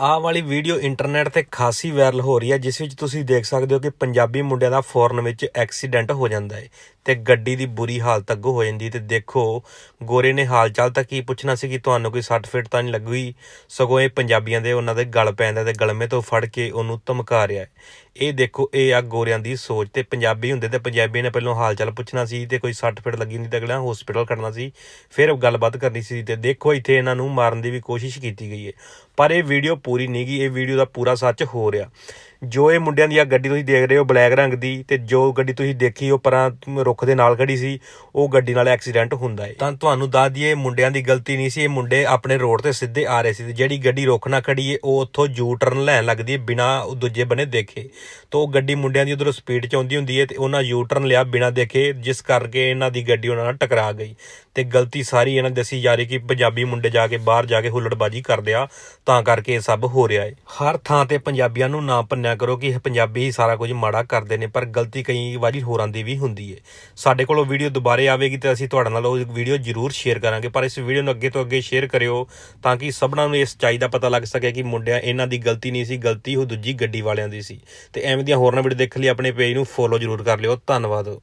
ਆਹ ਵਾਲੀ video internet ਤੇ ਖਾਸੀ ਵਾਇਰਲ ਹੋ ਰਹੀ ਹੈ, ਜਿਸ ਵਿੱਚ ਤੁਸੀਂ ਦੇਖ ਸਕਦੇ ਹੋ ਕਿ ਪੰਜਾਬੀ ਮੁੰਡਿਆਂ ਦਾ ਫੋਰਨ ਵਿੱਚ ਐਕਸੀਡੈਂਟ ਹੋ ਜਾਂਦਾ ਹੈ ਤੇ ਗੱਡੀ ਦੀ ਬੁਰੀ ਹਾਲਤ ਅੱਗੋਂ ਹੋ ਜਾਂਦੀ ਹੈ। ਤੇ ਦੇਖੋ, ਗੋਰੇ ਨੇ ਹਾਲ ਚਾਲ ਤਾਂ ਕੀ ਪੁੱਛਣਾ ਸੀ ਕਿ ਤੁਹਾਨੂੰ ਕੋਈ ਸੱਟ ਫਿੱਟ ਤਾਂ ਨਹੀਂ ਲੱਗੀ? ਸਗੋਂ ਇਹ ਪੰਜਾਬੀਆਂ ਦੇ ਉਹਨਾਂ ਦੇ ਗਲ ਪੈਂਦਾ ਤੇ ਗਲਮੇ ਤੋਂ ਫੜ ਕੇ ਉਹਨੂੰ ਧਮਕਾ ਰਿਹਾ ਹੈ। ਇਹ ਦੇਖੋ, ਇਹ ਆ ਗੋਰਿਆਂ ਦੀ ਸੋਚ ਤੇ ਪੰਜਾਬੀ ਹੁੰਦੇ ਤੇ ਪੰਜਾਬੀ ਨੇ ਪਹਿਲਾਂ ਹਾਲ ਚਾਲ ਪੁੱਛਣਾ ਸੀ ਤੇ ਕੋਈ ਸੱਟ ਫਿੱਟ ਲੱਗੀ ਨਹੀਂ ਤਾਂ ਅਗਲਾ ਹਸਪੀਟਲ ਖੜਨਾ ਸੀ, ਫਿਰ ਗੱਲਬਾਤ ਕਰਨੀ ਸੀ ਤੇ ਦੇਖੋ, ਇੱਥੇ ਇਹਨਾਂ ਨੂੰ ਮਾਰਨ ਦੀ ਵੀ ਕੋਸ਼ਿਸ਼ ਕੀਤੀ ਗਈ ਹੈ। ਪਰ ਇਹ ਵੀਡੀਓ ਪੂਰੀ ਨਹੀਂ ਗਈ ਇਹ ਵੀਡੀਓ ਦਾ ਪੂਰਾ ਸੱਚ ਹੋ ਰਿਹਾ। ਜੋ ਇਹ ਮੁੰਡਿਆਂ ਦੀ ਆ ਗੱਡੀ ਤੁਸੀਂ ਦੇਖ ਰਹੇ ਹੋ ਬਲੈਕ ਰੰਗ ਦੀ ਤੇ ਜੋ ਗੱਡੀ ਤੁਸੀਂ ਦੇਖੀ ਉਹ ਪਰਾਂ ਰੁੱਖ ਦੇ ਨਾਲ ਖੜੀ ਸੀ, ਉਹ ਗੱਡੀ ਨਾਲ ਐਕਸੀਡੈਂਟ ਹੁੰਦਾ ਹੈ। ਤਾਂ ਤੁਹਾਨੂੰ ਦੱਸ ਦਈਏ ਇਹ ਮੁੰਡਿਆਂ ਦੀ ਗਲਤੀ ਨਹੀਂ ਸੀ, ਇਹ ਮੁੰਡੇ ਆਪਣੇ ਰੋਡ ਤੇ ਸਿੱਧੇ ਆ ਰਹੇ ਸੀ ਤੇ ਜਿਹੜੀ ਗੱਡੀ ਰੁੱਖ ਨਾਲ ਖੜੀ ਏ, ਉਹ ਉੱਥੋਂ ਯੂ ਟਰਨ ਲੈਣ ਲੱਗਦੀ ਏ, ਬਿਨਾ ਦੂਜੇ ਬੰਨੇ ਦੇਖੇ। ਤਾਂ ਉਹ ਗੱਡੀ ਮੁੰਡਿਆਂ ਦੀ ਉਧਰੋਂ ਸਪੀਡ ਚ ਆਉਂਦੀ ਹੁੰਦੀ ਏ ਤੇ ਉਹਨਾਂ ਯੂ ਟਰਨ ਲਿਆ ਬਿਨਾ ਦੇਖੇ, ਜਿਸ ਕਰਕੇ ਇਹਨਾਂ ਦੀ ਗੱਡੀ ਉਹਨਾਂ ਨਾਲ ਟਕਰਾ ਗਈ। ਤੇ ਗਲਤੀ ਸਾਰੀ ਇਹਨਾਂ ਦੀ ਦੱਸੀ ਜਾ ਰਹੀ ਕਿ ਪੰਜਾਬੀ ਮੁੰਡੇ ਜਾ ਕੇ ਬਾਹਰ ਜਾ ਕੇ ਹੁੱਲੜਬਾਜੀ ਕਰਦੇ ਆ, ਤਾਂ ਕਰਕੇ ਇਹ ਸਭ ਹੋ ਰਿਹਾ ਏ। ਹਰ ਥਾਂ ਤੇ ਪੰਜਾਬੀਆਂ ਨੂੰ ਨਾ ਪੰਨਿਆ ਕਰੋ ਕਿ ਇਹ ਪੰਜਾਬੀ ਹੀ ਸਾਰਾ ਕੁਝ ਮਾੜਾ ਕਰਦੇ ਨੇ, ਪਰ ਗਲਤੀ ਕਈ ਵਾਰੀ ਹੋਰਾਂ ਦੀ ਵੀ ਹੁੰਦੀ ਹੈ ਸਾਡੇ ਕੋਲ ਉਹ ਵੀਡੀਓ ਦੁਬਾਰੇ ਆਵੇਗੀ ਤੇ ਅਸੀਂ ਤੁਹਾਡੇ ਨਾਲ ਉਹ ਵੀਡੀਓ ਜ਼ਰੂਰ ਸ਼ੇਅਰ ਕਰਾਂਗੇ, ਪਰ ਇਸ ਵੀਡੀਓ ਨੂੰ ਅੱਗੇ ਤੋਂ ਅੱਗੇ ਸ਼ੇਅਰ ਕਰਿਓ ਤਾਂ ਕਿ ਸਭਨਾਂ ਨੂੰ ਇਸ ਸੱਚਾਈ ਦਾ ਪਤਾ ਲੱਗ ਸਕੇ ਕਿ ਮੁੰਡਿਆਂ ਇਹਨਾਂ ਦੀ ਗਲਤੀ ਨਹੀਂ ਸੀ, ਗਲਤੀ ਉਹ ਦੂਜੀ ਗੱਡੀ ਵਾਲਿਆਂ ਦੀ ਸੀ। ਤੇ ਐਵੇਂ ਦੀਆਂ ਹੋਰਨਾਂ ਵੀਡੀਓ ਦੇਖਣ ਲਈ ਆਪਣੇ ਪੇਜ ਨੂੰ ਫੋਲੋ ਜ਼ਰੂਰ ਕਰ ਲਿਓ। ਧੰਨਵਾਦ।